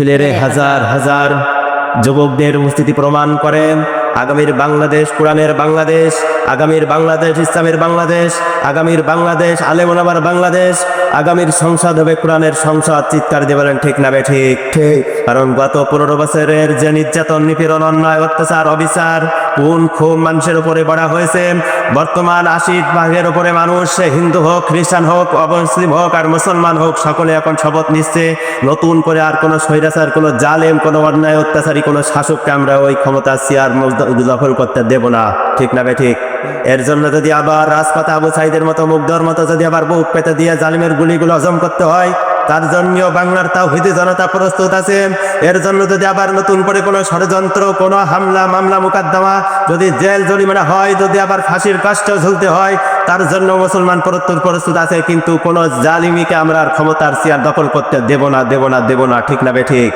ছেলেরে হাজার হাজার যুবকদের উপস্থিতি প্রমাণ করেন। আগামীর বাংলাদেশ, কোরআনের বাংলাদেশ, আগামীর বাংলাদেশ, ইসলামের বাংলাদেশ, আগামীর বাংলাদেশ আলেমনাবার বাংলাদেশ, আগামীর সংসদ হবে কোরআনের সংসদ। চিৎকার দিয়ে বলেন, ঠিক না ঠিক ঠিক। কারণ গত পনেরো বছরের যে নির্যাতন, নিপীড়ন, অন্যায়, অত্যাচার, অবিচার কোন খুব মানুষের উপরে বড়া হয়েছে। বর্তমান আশি ভাগের উপরে মানুষ হিন্দু হোক, খ্রিস্টান হোক, অমুসলিম হোক আর মুসলমান হোক, সকলে এখন শপথ নিচ্ছে, নতুন করে আর কোনো স্বৈরাচার, কোনো জালেম, কোনো অন্যায়, অত্যাচারী, কোনো শাসককে আমরা ওই ক্ষমতা চেয়ার দখল করতে দেব না। ঠিক না ঠিক? এর জন্য যদি আবার রাজপথে আবু সাইদের মতো মুগ্ধর মতো যদি আবার বুক পেতে দিয়ে জালিমের গুলিগুলো হজম করতে হয়, তার জন্য বাংলার তাও জনতা প্রস্তুত আছে। এর জন্য যদি আবার নতুন করে কোনো ষড়যন্ত্র, কোনো হামলা, মামলা, মোকদ্দমা যদি জেল জরিমানা হয়, যদি আবার ফাঁসির কাষ্ট ঝুলতে হয়, তার জন্য মুসলমান প্রস্তুত প্রস্তুত আছে, কিন্তু কোনো জালিমিকে আমরা ক্ষমতার চেয়ার দখল করতে দেব না দেব না দেব না। ঠিক না বে ঠিক?